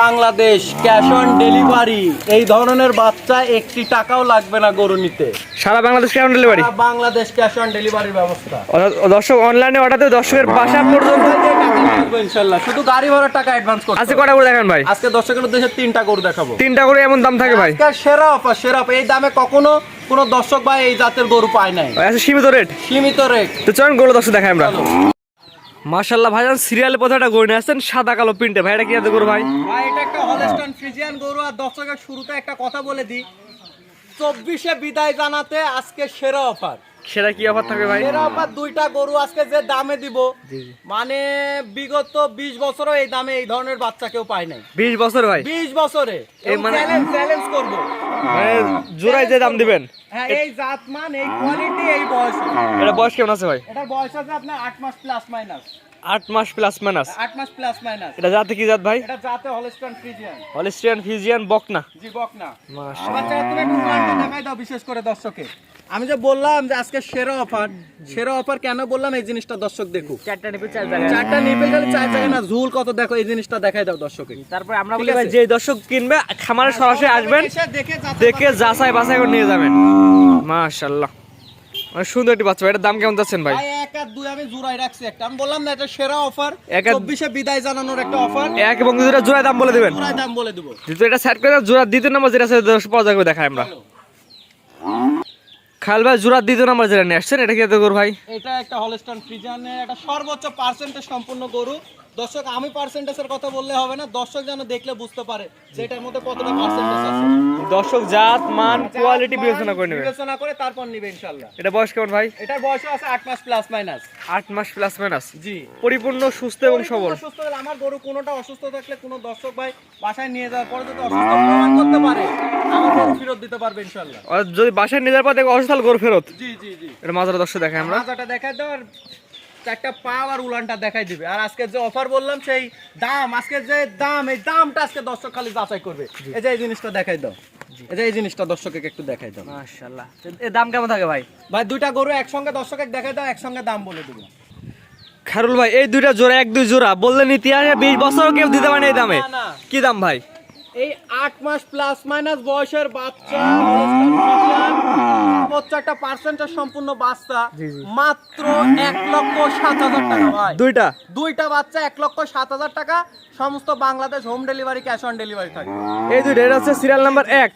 Bangladesh cash on delivery. এই ধরনের বাচ্চা একটি টাকাও লাগবে না গরু নিতে। সারা বাংলাদেশ কেমন ডেলিভারি? বাংলাদেশ ক্যাশ অন ডেলিভারির ব্যবস্থা। দর্শক অনলাইনে অর্ডার দর্শকের বাসা পর্যন্ত শুধু গাড়ি ভাড়ার টাকা অ্যাডভান্স করতে আজকে হবে। কটা করে দেখান ভাই? আজকে দর্শকের উদ্দেশ্যে তিনটা গরু দেখাবো। তিনটা করে এমন দাম থাকে ভাই? সেরা অফার সেরা offer। এই দামে কখনো কোনো দর্শক ভাই এই জাতের গরু পায় নাই। আচ্ছা সীমিত রেট সীমিত রেট তো চলুন গরু দর্শক দেখাই আমরা। মাশাল্লাহ ভাইজান সিরিয়ালে প্রথমে একটা গরু নিয়ে আসছেন সাদা কালো প্রিন্টে। ভাই এটা কি এত গরু ভাই? ভাই এটা একটা হলস্টাইন ফ্রিজিয়ান গরু আর দর্শকের শুরুতে একটা কথা বলে দিই। চব্বিশে বিদায় জানাতে আজকে সেরা অফার। সেরা কি অফার থাকবে ভাই? সেরা অফার দুইটা গরু আজকে যে দামে দিব। মানে বিগত বিশ বছরও এই দামে এই ধরনের বাচ্চা কেউ পায় নাই। বিশ বছর ভাই? বিশ বছরে। এই মানে- চ্যালেঞ্জ চ্যালেঞ্জ করব। মানে জোড়ায় যে দাম দিবেন? হ্যাঁ এই জাতমান এই কোয়ালিটি এই বয়স। এটা বয়স কেমন আছে ভাই? এটা বয়স আছে আপনার আট মাস প্লাস মাইনাস আট মাস প্লাস মাইনাস আট মাস প্লাস মাইনাস এটা জাতে কি জাত ভাই? এটা জাতে হলস্টাইন ফ্রিজিয়ান হলিস্টিয়ান ফিজিয়ান বকনা। জি বক না মাশাআল্লাহ। আবার চাই তুমি একটু দেখাই দাও বিশেষ করে দর্শকে। আমি যে বললাম যে আজকে সেরা অফার সেরা অফার কেন বললাম? এই জিনিসটা দর্শক দেখুক। চারটা নিপে চার চারটা নিপে গেলে চার জায়গায় না ঝুল কত দেখো এই জিনিসটা দেখাই দাও দর্শকে। তারপর আমরা বলি ভাই যে দর্শক কিনবে খামারে সরাসরি আসবেন দেখে যাচাই দেখে বাছাই যাচাই বাছাই করে নিয়ে যাবেন। মাশাআল্লাহ। অনেক সুন্দর একটি বাচ্চা। এটার দাম কেমন যাচ্ছেন ভাই? এক আর দুই আমি জোড়াই রাখছি একটা। আমি বললাম না এটা সেরা অফার চব্বিশে বিদায় জানানোর একটা অফার এক এবং দুটা জোড়ায় দাম বলে দিবেন। জোড়ায় দাম বলে দেবো। যেহেতু এটা সেট করে জোড়া দ্বিতীয় নম্বর যেটা আছে পর্যায়ে করে দেখাই আমরা। খাল ভাই জোড়া দ্বিতীয় নম্বর যেটা নিয়ে আসছেন এটা কি এত গরু ভাই? এটা একটা হলস্টাইন ফ্রিজিয়ানের একটা সর্বোচ্চ পার্সেন্টেজ সম্পূর্ণ গরু। দর্শক আমি পার্সেন্টেজের কথা বললে হবে না দর্শক যেন দেখলে বুঝতে পারে যে এটার মধ্যে কতটা পার্সেন্টেজ আছে। দর্শক জাত মান কোয়ালিটি বিবেচনা করে নেবে বিবেচনা করে তারপর নিবে ইনশাল্লাহ। এটা বয়স কেমন ভাই? এটার বয়স আছে আট মাস প্লাস মাইনাস আট মাস প্লাস মাইনাস জি। পরিপূর্ণ সুস্থ এবং সবল। সুস্থ হলে আমার গরু কোনোটা অসুস্থ থাকলে কোনো দর্শক ভাই বাসায় নিয়ে যাওয়ার পরে যদি অসুস্থ প্রমাণ করতে পারে। ফেরত দিতে পারবে ইনশাল্লাহ আর যদি বাসায় নিয়ে যাওয়ার পর দেখো অসুস্থ গরু ফেরত? জি জি জি। এটা মাজারা দর্শক দেখাই আমরা। মাজাটা দেখাই দাও আর আর উলানটা দেখাই দিবে। আর আজকে যে অফার বললাম সেই দাম আজকে যে দাম এই দামটা আজকে দর্শক খালি যাচাই করবে। এই যে এই জিনিসটা দেখাই দাও। এই যে এই জিনিসটা দর্শককে একটু দেখাই দাও। মাশাআল্লাহ। এর দাম কেমন থাকে ভাই? ভাই দুইটা গরু একসঙ্গে দর্শকে দেখাই দাও একসঙ্গে দাম বলে দেবো। খারুল ভাই এই দুইটা জোড়া এক দুই জোড়া। বললেন ইতিহাসে বিশ বছর কেউ দিতে পারেনি এই দামে। কি দাম ভাই? এই আট মাস প্লাস মাইনাস বয়সের বাচ্চা সর্বোচ্চ একটা পার্সেন্টেজ সম্পূর্ণ বাচ্চা মাত্র এক লক্ষ সাত হাজার টাকা ভাই। দুইটা? দুইটা বাচ্চা এক লক্ষ সাত হাজার টাকা সমস্ত Bangladesh home delivery cash on delivery থাকে। এই দুইটা এটা হচ্ছে সিরিয়াল নাম্বার এক।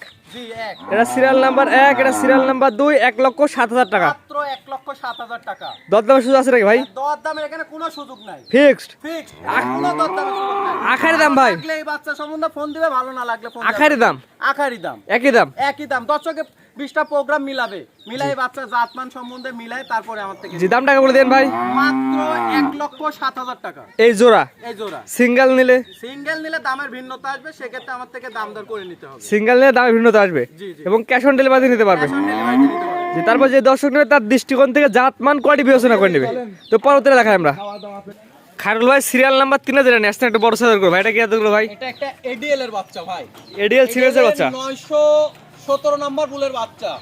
এটা সিরিয়াল নাম্বার এক এটা সিরিয়াল নাম্বার দুই এক লক্ষ সাত হাজার টাকা। মাত্র এক লক্ষ সাত হাজার টাকা। দরদামের সুযোগ আছে নাকি ভাই? দর দামের এখানে কোনো সুযোগ নাই। ফিক্সড ফিক্সড কোনো দর সুযোগ নাই। আখারি দাম ভাই। এই বাচ্চা সম্বন্ধে ফোন দিবে ভালো না লাগলে ফোন আখারি দাম? আখারি দাম। একই দাম? একই দাম। দর্শকে বিশটা প্রোগ্রাম মিলাবে। মিলাই বাচ্চা জাতমান সম্বন্ধে মিলাই তারপরে আমার থেকে জি দাম টাকা বলে দেন ভাই? মাত্র এক লক্ষ সাত হাজার টাকা। এই জোড়া? এই জোড়া। সিঙ্গেল নিলে? সিঙ্গেল নিলে দামের ভিন্নতা আসবে সেক্ষেত্রে আমার থেকে দাম দর করে নিতে হবে। সিঙ্গেল নিলে দামের ভিন্নতা আসবে? জি, জি। এবং ক্যাশ অন ডেলিভারি নিতে পারবে। যে তারপর যে দর্শক নেবে তার দৃষ্টিকোণ থেকে জাত মান কোয়ালিটি বিবেচনা করে নেবে। তো পরবর্তীতে দেখাই আমরা। খারুল ভাই সিরিয়াল নাম্বার তিনে নিয়ে আসছেন একটা বড় সাইজের করে। ভাই এটা কি এত ভাই? এটা একটা এডিএল এর বাচ্চা ভাই। এডিএল সিরিয়াসের বাচ্চা? নয়শো সতেরো নম্বর বুলের বাচ্চা।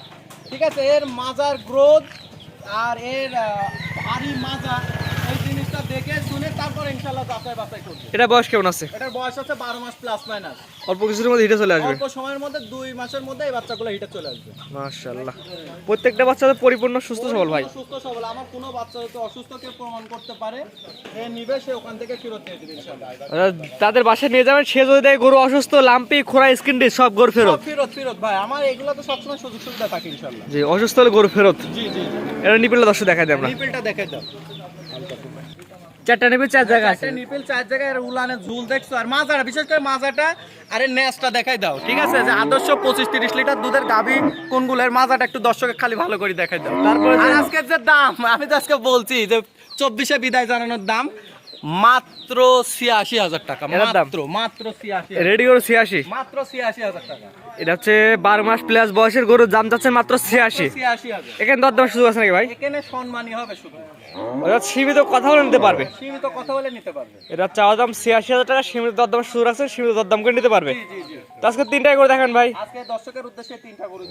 ঠিক আছে? এর মাজার গ্রোথ আর এর আরি মাজা এই জিনিসটা দেখে শুনে তারপর ইনশাল্লাহ যাচাই বাছাই করবে। এটা বয়স কেমন আছে? এটার বয়স হচ্ছে বারো মাস প্লাস মাইনাস অল্প কিছুর মধ্যে হিটে চলে আসবে? অল্প সময়ের মধ্যে দুই মাসের মধ্যে এই বাচ্চাগুলো হিটে চলে আসবে। মাশাআল্লাহ। প্রত্যেকটা বাচ্চা তো পরিপূর্ণ সুস্থ সবল ভাই। সুস্থ সবল। আমার কোনো বাচ্চা যদি অসুস্থ কেউ প্রমাণ করতে পারে নিবে সে ওখান থেকে ফেরত দিয়ে দিবে ইনশাল্লাহ অর্থাৎ তাদের বাসায় নিয়ে যাবেন সে যদি দেয় গরু অসুস্থ লাম্পি খোরা স্কিন ডিস সব গরু ফেরত? ফেরত ফেরত ভাই। আমার এগুলো তো সবসময় সুযোগ সুবিধা থাকে ইনশাল্লাহ জি অসুস্থ হলে গরু ফেরত? জি জি এটা নিপিলে দর্শক দেখাই দিই আমরা। নিপেলটা দেখে দাও। চারটা নিপিল চার জায়গা আছে। নিপেল চার জায়গায় আর উলানে ঝুল দেখছ। আর মাজাটা বিশেষ করে মাজাটা আরে নেসটা দেখাই দাও ঠিক আছে? যে আদর্শ পঁচিশ তিরিশ লিটার দুধের গাভি কোনগুলোর মাজাটা একটু দর্শকের খালি ভালো করে দেখাই দাও। তারপরে আজকের যে দাম আমি তো আজকে বলছি যে চব্বিশে বিদায় জানানোর দাম মাত্র ছিয়াশি হাজার টাকা মাত্র মাত্র ছিয়াশি রেডি গরু ছিয়াশি? মাত্র ছিয়াশি হাজার টাকা। এটা হচ্ছে বারো মাস প্লাস বয়সের গরুর দাম যাচ্ছে মাত্র ছিয়াশি। এখানে দরদামের সুযোগ আছে নাকি ভাই? এখানে সম্মানী হবে শুধু। সীমিত কথা বলে নিতে পারবে। সীমিত কথা বলে নিতে পারবে। এটা চাওয়া দাম ছিয়াশি হাজার টাকা সীমিত দরদামের সুযোগ আছে সীমিত দরদাম করে নিতে পারবে। আজকে তিনটাই করে দেখেন ভাই। আজকে দর্শকের উদ্দেশ্যে তিনটা গরু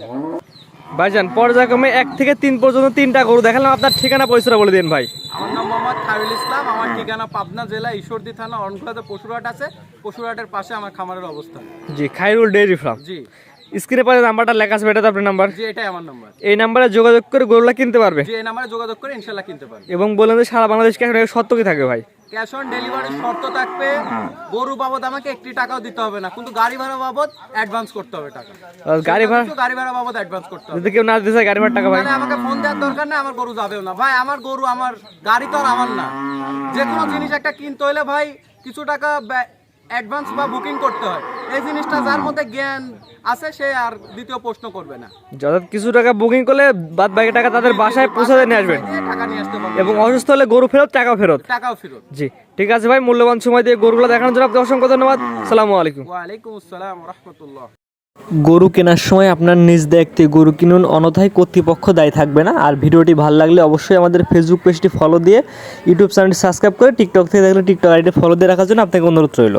ভাইজান পর্যায়ক্রমে এক থেকে তিন পর্যন্ত তিনটা গরু দেখালাম। আপনার ঠিকানা পরিচয় বলে দিন ভাই। আমার নাম মোহাম্মদ খায়রুল ইসলাম আমার ঠিকানা পাবনা জেলা ঈশ্বরদী থানা অরণখোলাতে পশুরহাট আছে। পশুরহাটের পাশে আমার খামারের অবস্থান। জি খাইরুল ডেয়ারি ফার্ম। জি। স্ক্রিনে পরে নাম্বারটা লেখা আছে এটা তো আপনার নাম্বার। জি এটাই আমার নাম্বার। এই নাম্বারে যোগাযোগ করে গরুলা কিনতে পারবে। জি এই নাম্বারে যোগাযোগ করে ইনশাল্লাহ কিনতে পারবেন এবং বললেন যে সারা বাংলাদেশকে এখন সত্য কি থাকে ভাই। ক্যাশ অন ডেলিভারির শর্ত থাকবে। গরু বাবদ আমাকে একটি টাকাও দিতে হবে না। কিন্তু গাড়ি ভাড়া বাবদ অ্যাডভান্স করতে হবে টাকা। গাড়ি ভাড়া গাড়ি ভাড়া বাবদ অ্যাডভান্স করতে হবে। যদি কেউ না দিতে গাড়ি ভাড়া টাকা ভাই। মানে আমাকে ফোন দেওয়ার দরকার নেই আমার গরু যাবেও না। ভাই আমার গরু আমার গাড়ি তো আর আমার না। যে কোনো জিনিস একটা কিনতে হলে ভাই কিছু টাকা অ্যাডভান্স বা বুকিং করতে হয়। এই জিনিসটা যার মধ্যে জ্ঞান আছে সে আর দ্বিতীয় প্রশ্ন করবে না। যত কিছু টাকা বুকিং করলে বাদ বাকি টাকা তাদের বাসায় পৌঁছাতে নিয়ে আসবেন। এবং অসুস্থ হলে গরু ফেরত টাকা ফেরত। টাকাও ফেরত। জি ঠিক আছে ভাই মূল্যবান সময় দিয়ে গরুগুলো দেখানোর জন্য আপনাকে অসংখ্য ধন্যবাদ। সালামু আলাইকুম। ওয়ালাইকুম আসসালাম রহমতুল্লাহ। গরু কেনার সময় আপনার নিজ দায়িত্বে গরু কিনুন অনথায় কর্তৃপক্ষ দায়ী থাকবে না। আর ভিডিওটি ভালো লাগলে অবশ্যই আমাদের ফেসবুক পেজটি ফলো দিয়ে ইউটিউব চ্যানেলটি সাবস্ক্রাইব করে টিকটক থেকে দেখলে টিকটক আইডি ফলো দিয়ে রাখার জন্য আপনাকে অনুরোধ রইল।